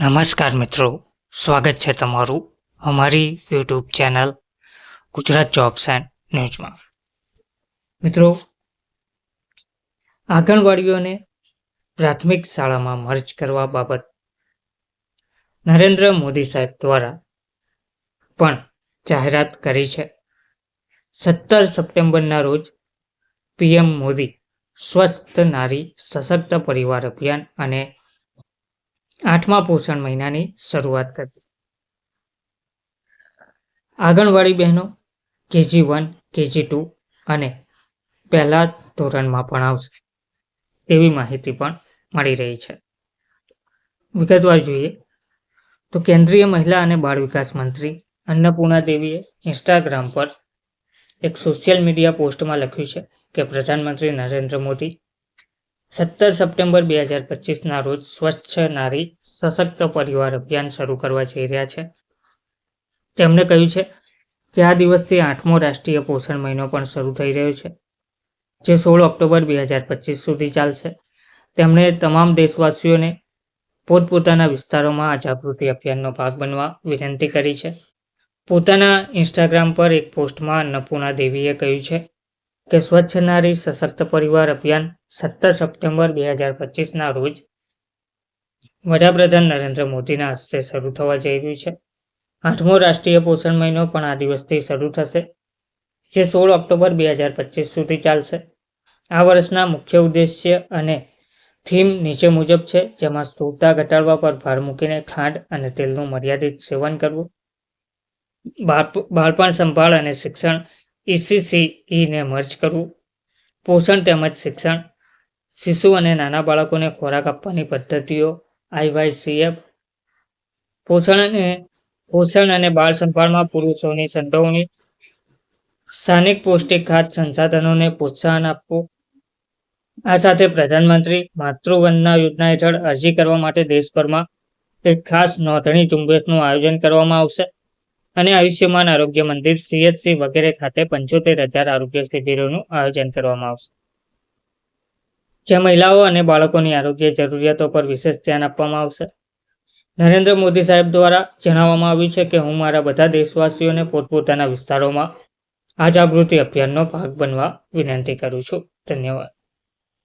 નમસ્કાર મિત્રો, સ્વાગત છે તમારું અમારી YouTube channel Gujarat jobs and ન્યૂઝમાં મિત્રો, આંગણવાડીઓને પ્રાથમિક શાળામાં મર્જ કરવા બાબત નરેન્દ્ર મોદી સાહેબ દ્વારા પણ જાહેરાત કરી છે. સત્તર સપ્ટેમ્બરના રોજ પીએમ મોદી સ્વસ્થ નારી સશક્ત પરિવાર અભિયાન અને આઠમા પોષણ મહિનાની શરૂઆત કરી આંગણવાડી બહેનો કેજી વન, કેજી ટુ અને પહેલા ધોરણમાં પણ આવશે એવી માહિતી પણ મળી રહી છે. વિગતવાર જોઈએ તો કેન્દ્રીય મહિલા અને બાળ વિકાસ મંત્રી અન્નપૂર્ણા દેવીએ ઇન્સ્ટાગ્રામ પર એક સોશિયલ મીડિયા પોસ્ટમાં લખ્યું છે કે પ્રધાનમંત્રી નરેન્દ્ર મોદી સત્તર સપ્ટેમ્બર બે હજાર પચીસના રોજ સ્વચ્છ નારી સશક્ત પરિવાર અભિયાન શરૂ કરવા જઈ રહ્યા છે. તેમણે કહ્યું છે કે આ દિવસથી આઠમો રાષ્ટ્રીય પોષણ મહિનો પણ શરૂ થઈ રહ્યો છે, જે સોળ ઓક્ટોબર બે હજાર પચીસ સુધી ચાલશે. તેમણે તમામ દેશવાસીઓને પોતપોતાના વિસ્તારોમાં આ જાગૃતિ અભિયાનનો ભાગ બનવા વિનંતી કરી છે. પોતાના ઇન્સ્ટાગ્રામ પર એક પોસ્ટમાં અન્નપૂર્ણા દેવીએ કહ્યું છે કે સ્વચ્છ નારી સશક્ત પરિવાર અભિયાન સત્તર સપ્ટેમ્બર બે હજાર પચીસના રોજ વડાપ્રધાન નરેન્દ્ર મોદીના હસ્તે શરૂ થવા જઈ રહ્યું છે. આઠમો રાષ્ટ્રીય પોષણ મહિનો પણ આ દિવસથી શરૂ થશે, જે સોળ ઓક્ટોબર બે હજાર પચીસ સુધી ચાલશે. આ વર્ષના મુખ્ય ઉદ્દેશ્ય અને થીમ નીચે મુજબ છે, જેમાં સ્થૂળતા ઘટાડવા પર ભાર મૂકીને ખાંડ અને તેલનું મર્યાદિત સેવન કરવું બાળપણ સંભાળ અને શિક્ષણ ઈસીસીઈને મર્જ કરવું. પોષણ તેમજ શિક્ષણ. શિશુ અને નાના બાળકોને ખોરાક આપવાની પદ્ધતિઓ. આઈવાયસીએફ પોષણ અને પોષણ અને બાળ સંભાળમાં પુરુષોની સંડોવણી સ્થાનિક પૌષ્ટિક ખાદ્ય સંસાધનોને પ્રોત્સાહન આપવું. આ સાથે પ્રધાનમંત્રી માતૃવંદના યોજના હેઠળ અરજી કરવા માટે દેશભરમાં એક ખાસ નોંધણી ઝુંબેશનું આયોજન કરવામાં આવશે. અને આયુષ્યમાન આરોગ્ય મંદિર સીએચસી વગેરે ખાતે પંચોતેર હજાર આરોગ્ય શિબિરોનું આયોજન કરવામાં આવશે. જે મહિલાઓ અને બાળકોની આરોગ્ય જરૂરિયાતો પર વિશેષ ધ્યાન આપવામાં આવશે. નરેન્દ્ર મોદી સાહેબ દ્વારા જણાવવામાં આવ્યું છે કે હું મારા બધા દેશવાસીઓને પોતપોતાના વિસ્તારોમાં આ જાગૃતિ અભિયાનનો ભાગ બનવા વિનંતી કરું છું. ધન્યવાદ.